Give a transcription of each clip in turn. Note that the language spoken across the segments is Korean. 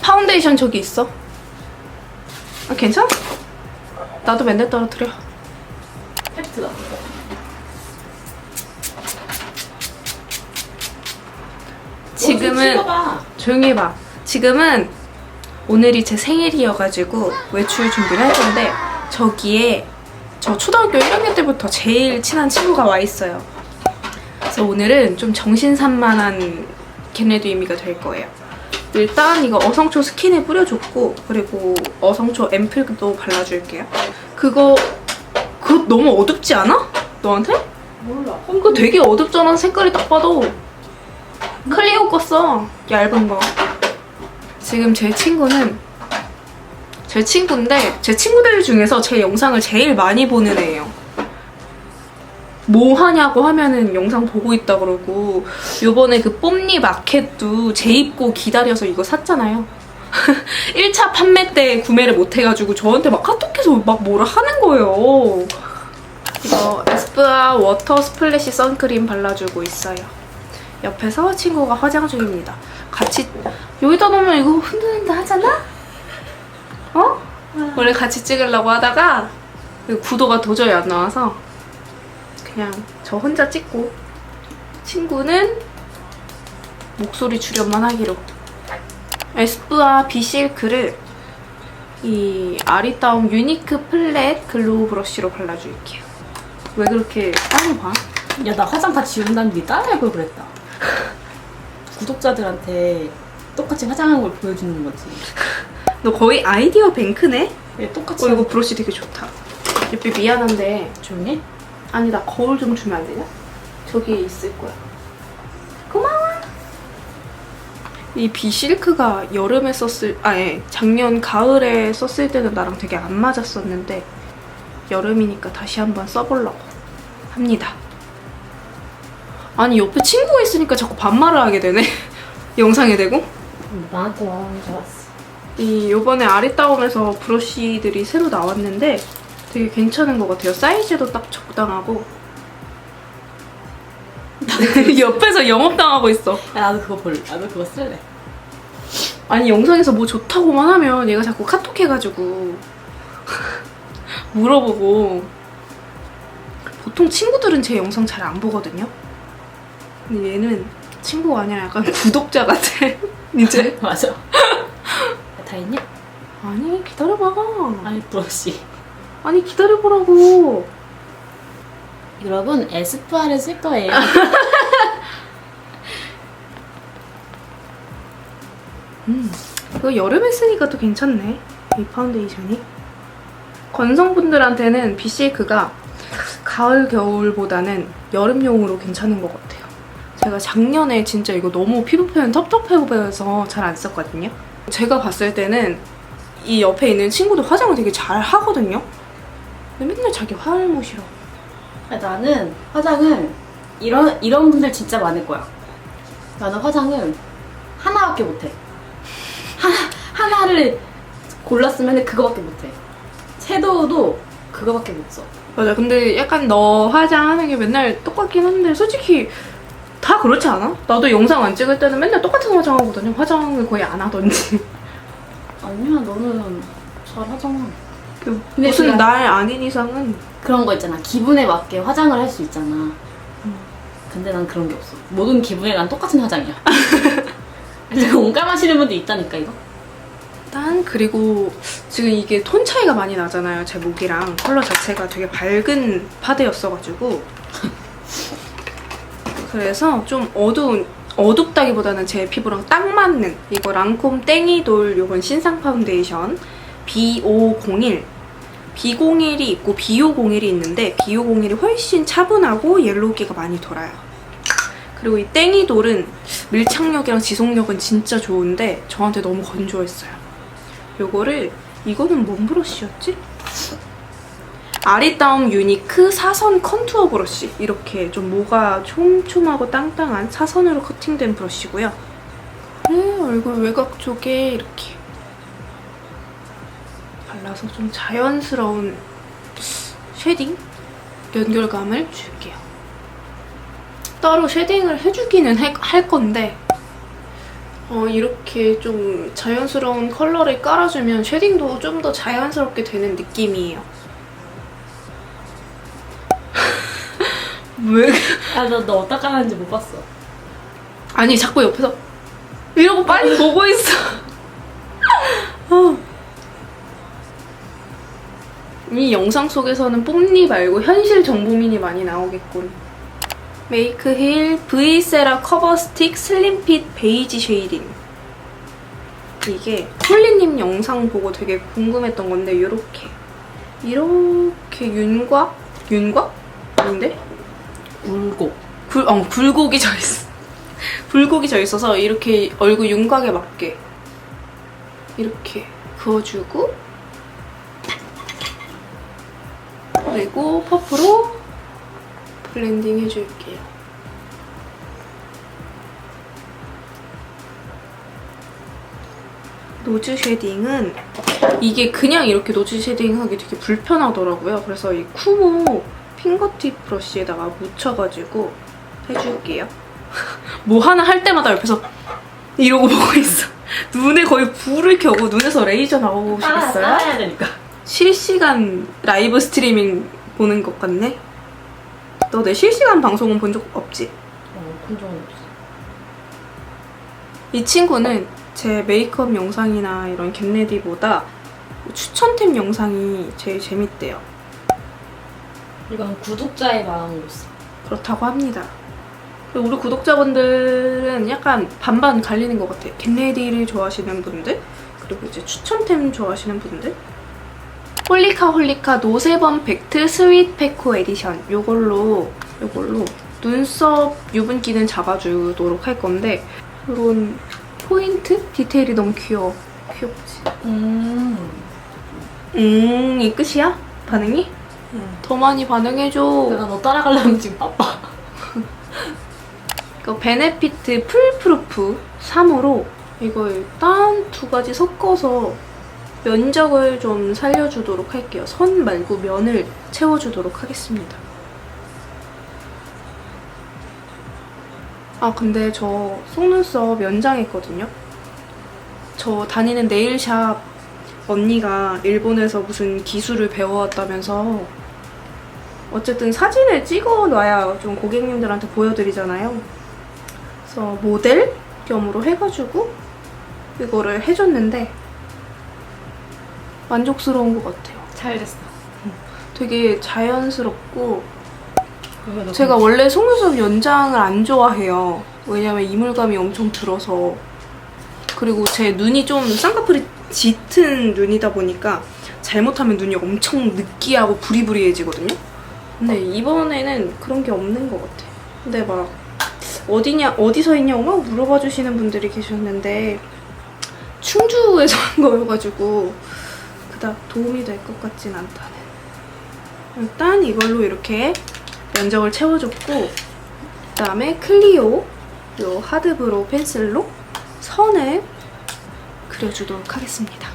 파운데이션 저기 있어. 아, 괜찮아? 나도 맨날 떨어뜨려. 팩트다. 지금은 조용히 해봐. 지금은 오늘이 제 생일이어가지고 외출 준비를 할 건데 저기에 저 초등학교 1학년 때부터 제일 친한 친구가 와 있어요. 그래서 오늘은 좀 정신산만한 걔네도 의미가 될 거예요. 일단 이거 어성초 스킨에 뿌려줬고 그리고 어성초 앰플도 발라줄게요. 그거 그거 너무 어둡지 않아? 너한테? 몰라. 그거 되게 어둡잖아 색깔이 딱 봐도 클리오 거 써. 얇은 거. 지금 제 친구는 제 친구인데 제 친구들 중에서 제 영상을 제일 많이 보는 애예요. 뭐 하냐고 하면은 영상 보고 있다 그러고 요번에 그 뽐니 마켓도 재입고 기다려서 이거 샀잖아요. 1차 판매 때 구매를 못 해가지고 저한테 막 카톡해서 막 뭐라 하는 거예요. 이거 에스쁘아 워터 스플래시 선크림 발라주고 있어요. 옆에서 친구가 화장 중입니다. 같이 여기다 놓으면 이거 흔들린다 하잖아? 어? 원래 같이 찍으려고 하다가 그 구도가 도저히 안 나와서 그냥 저 혼자 찍고 친구는 목소리 출연만 하기로 에스쁘아 비실크를 이 아리따움 유니크 플랫 글로우 브러쉬로 발라줄게요. 왜 그렇게 빨리 봐? 야, 나 화장 다 지운다는데 니 따라할 걸 그랬다. 구독자들한테 똑같이 화장한 걸 보여주는 거지. 너 거의 아이디어 뱅크네? 왜 똑같이 어 이거 브러쉬 되게 좋다. 옆에 미안한데 조용히? 아니 나 거울 좀 주면 안 되냐? 저기에 있을 거야. 고마워. 이 비실크가 여름에 썼을 아예 작년 가을에 썼을 때는 나랑 되게 안 맞았었는데 여름이니까 다시 한번 써보려고 합니다. 아니 옆에 친구가 있으니까 자꾸 반말을 하게 되네. 영상에 대고. 나한테 말하는 줄 알았어. 이 요번에 아리따움에서 브러쉬들이 새로 나왔는데 되게 괜찮은 것 같아요. 사이즈도 딱 적당하고. 옆에서 영업당하고 있어. 야, 나도 그거 볼래. 나도 그거 쓸래. 아니 영상에서 뭐 좋다고만 하면 얘가 자꾸 카톡 해가지고 물어보고 보통 친구들은 제 영상 잘 안 보거든요. 근데 얘는 친구가 아니라 약간 구독자 같아. 이제 맞아. 야, 다 있냐? 아니 기다려봐. 아니, 브러쉬. 아니 기다려보라고. 여러분, 에스쁘아를 쓸 거예요. 이거 여름에 쓰니까 또 괜찮네. 이 파운데이션이. 건성분들한테는 비실크가 가을, 겨울보다는 여름용으로 괜찮은 것 같아요. 제가 작년에 진짜 이거 너무 피부 표현 텁텁해 보여서 잘 안 썼거든요. 제가 봤을 때는 이 옆에 있는 친구도 화장을 되게 잘 하거든요. 근데 맨날 자기 화알못이라고. 야, 나는 화장을 이런 이런 분들 진짜 많을 거야. 나는 화장을 하나밖에 못해. 하나 하나를 골랐으면 그거밖에 못해. 섀도우도 그거밖에 못 써. 맞아. 근데 약간 너 화장하는 게 맨날 똑같긴 한데 솔직히 다 그렇지 않아? 나도 영상 안 찍을 때는 맨날 똑같은 화장하거든요. 화장을 거의 안 하던지. 아니야, 너는 잘 근데 무슨 날 아닌 이상은 그런 거 있잖아. 기분에 맞게 화장을 할 수 있잖아. 근데 난 그런 게 없어. 모든 기분에 난 똑같은 화장이야. 제가 공감하시는 분도 있다니까 이거. 난 그리고 지금 이게 톤 차이가 많이 나잖아요. 제 목이랑 컬러 자체가 되게 밝은 파데였어가지고 그래서 좀 어두운 어둡다기보다는 제 피부랑 딱 맞는 이거 랑콤 땡이돌 요번 신상 파운데이션 B501 B01이 있고 B501이 있는데 B501이 훨씬 차분하고 옐로우기가 많이 돌아요. 그리고 이 땡이돌은 밀착력이랑 지속력은 진짜 좋은데 저한테 너무 건조했어요. 요거를 이거는 뭔 브러쉬였지? 아리따움 유니크 사선 컨투어 브러쉬 이렇게 좀 모가 촘촘하고 땅땅한 사선으로 커팅된 브러쉬고요. 네, 얼굴 외곽 쪽에 이렇게 발라서 좀 자연스러운 쉐딩 연결감을 줄게요. 따로 쉐딩을 해주기는 해- 할 건데 어, 이렇게 좀 자연스러운 컬러를 깔아주면 쉐딩도 좀 더 자연스럽게 되는 느낌이에요. 왜? 아너 너 어디다 깔았는지 못 봤어. 아니 자꾸 옆에서 이러고 빨리 보고 있어. 어. 이 영상 속에서는 뽐니 말고 현실 정보민이 많이 나오겠군. 메이크 힐 브이세라 커버 스틱 슬림핏 베이지 쉐이딩. 이게 폴리님 영상 보고 되게 궁금했던 건데 이렇게 이렇게 윤곽 윤곽 아닌데 울고. 굴, 어, 굴곡이 져 있어. 굴곡이 져 있어서 이렇게 얼굴 윤곽에 맞게 이렇게 그어주고 그리고 퍼프로 블렌딩 해줄게요. 노즈 쉐딩은 이게 그냥 이렇게 노즈 쉐딩 하기 되게 불편하더라고요. 그래서 이 쿠모 핑거팁 브러쉬에다가 묻혀가지고 해줄게요. 뭐 하나 할 때마다 옆에서 이러고 보고 있어. 눈에 거의 불을 켜고 눈에서 레이저 나오고 싶었어요. 따라야 되니까. 실시간 라이브 스트리밍 보는 것 같네. 너 내 실시간 방송은 본 적 없지? 어, 본 적은 없어. 이 친구는 제 메이크업 영상이나 이런 겟레디보다 추천템 영상이 제일 재밌대요. 이건 구독자의 마음으로서. 그렇다고 합니다. 우리 구독자분들은 약간 반반 갈리는 것 같아요. 겟레디를 좋아하시는 분들, 그리고 이제 추천템 좋아하시는 분들. 홀리카 홀리카 노세범 팩트 스윗 페코 에디션 요걸로 요걸로 눈썹 유분기는 잡아주도록 할 건데 이런 포인트 디테일이 너무 귀여워. 귀엽지? 음. 음, 이 끝이야? 반응이? 응. 더 많이 반응해줘. 내가 너 따라가려면 지금 바빠. 이거 베네피트 풀프루프 3호로 이거 일단 두 가지 섞어서 면적을 좀 살려주도록 할게요. 선 말고 면을 채워주도록 하겠습니다. 아 근데 저 속눈썹 연장했거든요. 저 다니는 네일샵 언니가 일본에서 무슨 기술을 배워왔다면서 어쨌든 사진을 찍어 놔야 좀 고객님들한테 보여드리잖아요. 그래서 모델 겸으로 해가지고 이거를 해줬는데 만족스러운 것 같아요. 잘 됐어. 되게 자연스럽고 제가 원래 속눈썹 연장을 안 좋아해요. 왜냐면 이물감이 엄청 들어서 그리고 제 눈이 좀 쌍꺼풀이 짙은 눈이다 보니까 잘못하면 눈이 엄청 느끼하고 부리부리해지거든요. 근데 이번에는 그런 게 없는 것 같아요. 근데 막 어디냐 어디서 있냐고 막 물어봐 주시는 분들이 계셨는데 충주에서 한 거여가지고 그닥 도움이 될 것 같진 않다는. 일단 이걸로 이렇게 면적을 채워줬고 그 다음에 클리오 요 하드브로우 펜슬로 선을 그려주도록 하겠습니다.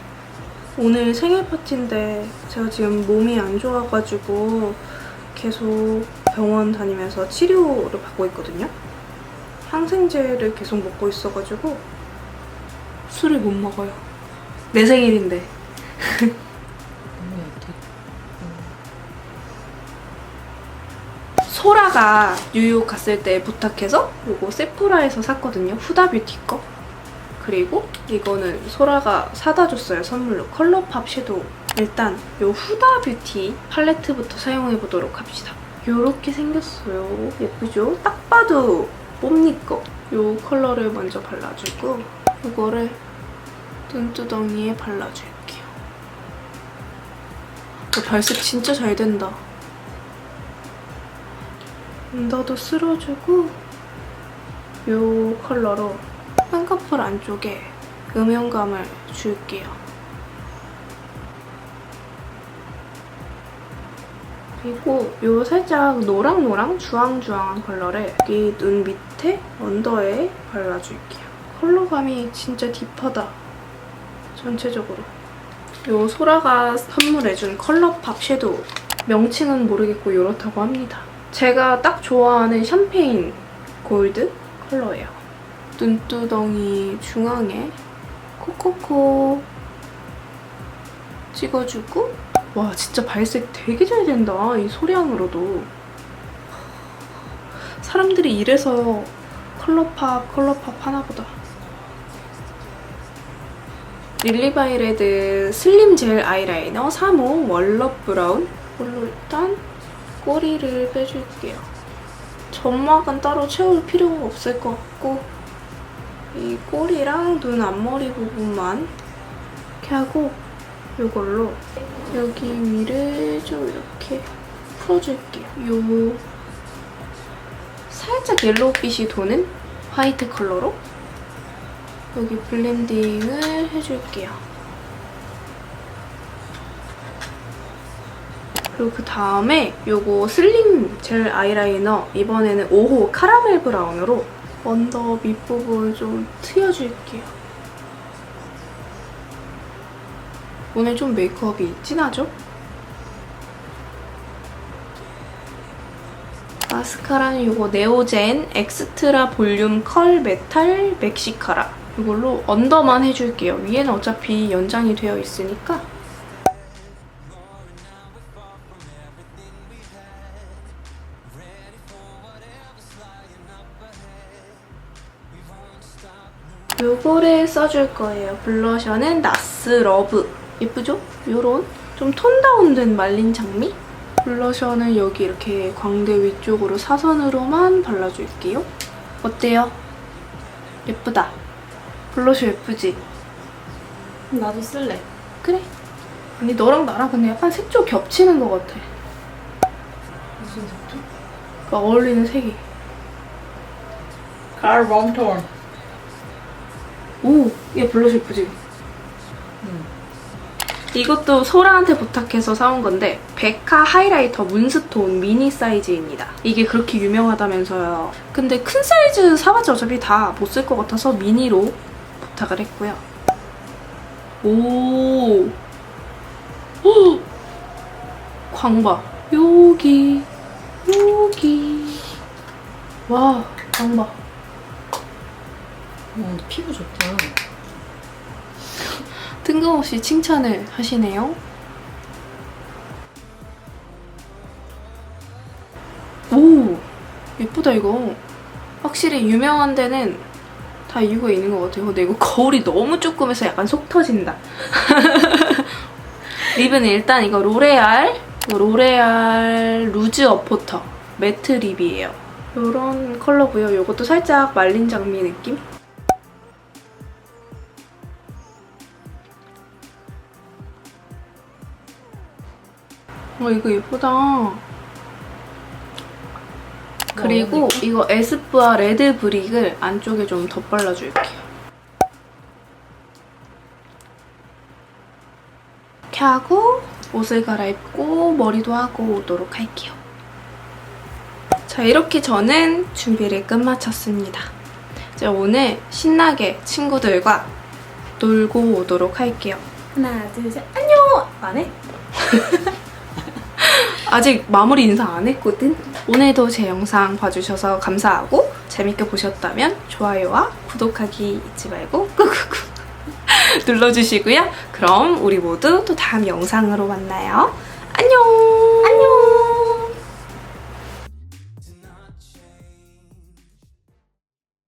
오늘 생일 파티인데 제가 지금 몸이 안 좋아가지고 계속 병원 다니면서 치료를 받고 있거든요. 항생제를 계속 먹고 있어가지고 술을 못 먹어요. 내 생일인데. 소라가 뉴욕 갔을 때 부탁해서 이거 세프라에서 샀거든요. 후다 뷰티 거. 그리고 이거는 소라가 사다 줬어요. 선물로. 컬러팝 섀도우. 일단 이 후다 뷰티 팔레트부터 사용해 보도록 합시다. 이렇게 생겼어요. 예쁘죠? 딱 봐도 뽐니 거. 이 컬러를 먼저 발라주고 이거를 눈두덩이에 발라줄게요. 이 발색 진짜 잘 된다. 언더도 쓸어주고 이 컬러로 쌍꺼풀 안쪽에 음영감을 줄게요. 그리고 요 살짝 노랑노랑 주황주황한 컬러를 여기 눈 밑에 언더에 발라줄게요. 컬러감이 진짜 딥하다. 전체적으로. 요 소라가 선물해준 컬러팝 섀도우. 명칭은 모르겠고 이렇다고 합니다. 제가 딱 좋아하는 샴페인 골드 컬러예요. 눈두덩이 중앙에 코코코 찍어주고 와 진짜 발색 되게 잘 된다 이 소량으로도 사람들이 이래서 컬러팝 컬러팝 하나보다 릴리바이레드 슬림 젤 아이라이너 3호 월럽 브라운. 이걸로 일단 꼬리를 빼줄게요. 점막은 따로 채울 필요가 없을 것 같고 이 꼬리랑 눈 앞머리 부분만 이렇게 하고 이걸로 여기 위를 좀 이렇게 풀어줄게요. 요 살짝 옐로우빛이 도는 화이트 컬러로 여기 블렌딩을 해줄게요. 그리고 그 다음에 요거 슬림 젤 아이라이너 이번에는 5호 카라멜 브라운으로 언더 밑부분 좀 트여줄게요. 오늘 좀 메이크업이 진하죠? 마스카라는 이거 네오젠 엑스트라 볼륨 컬 메탈 맥시카라 이걸로 언더만 해줄게요. 위에는 어차피 연장이 되어 있으니까 요거를 써줄 거예요. 블러셔는 나스 러브. 예쁘죠? 요런 좀 톤 다운된 말린 장미? 블러셔는 여기 이렇게 광대 위쪽으로 사선으로만 발라줄게요. 어때요? 예쁘다. 블러셔 예쁘지? 나도 쓸래. 그래. 아니 너랑 나랑 근데 약간 색조 겹치는 것 같아. 무슨 색조? 그 어울리는 색이. 가을 웜톤. 오, 얘 블러셔 예쁘지? 응. 이것도 소라한테 부탁해서 사온 건데 베카 하이라이터 문스톤 미니 사이즈입니다. 이게 그렇게 유명하다면서요. 근데 큰 사이즈 사봤자 어차피 다 못 쓸 것 같아서 미니로 부탁을 했고요. 오, 오, 광봐. 여기, 여기. 와, 광봐. 어, 피부 좋다. 뜬금없이 칭찬을 하시네요. 오, 예쁘다 이거. 확실히 유명한 데는 다 이유가 있는 것 같아요. 근데 이거 거울이 너무 조그매서 약간 속 터진다. 립은 일단 이거 로레알, 로레알 루즈 어포터 매트 립이에요. 이런 컬러고요. 이것도 살짝 말린 장미 느낌? 어 이거 예쁘다. 그리고 이거 에스쁘아 레드 브릭을 안쪽에 좀 덧발라줄게요. 이렇게 하고 옷을 갈아입고 머리도 하고 오도록 할게요. 자 이렇게 저는 준비를 끝마쳤습니다. 이제 오늘 신나게 친구들과 놀고 오도록 할게요. 하나, 둘, 셋. 안녕! 안 해? 아직 마무리 인사 안 했거든? 오늘도 제 영상 봐주셔서 감사하고 재밌게 보셨다면 좋아요와 구독하기 잊지 말고 꾹꾹꾹 눌러주시고요. 그럼 우리 모두 또 다음 영상으로 만나요.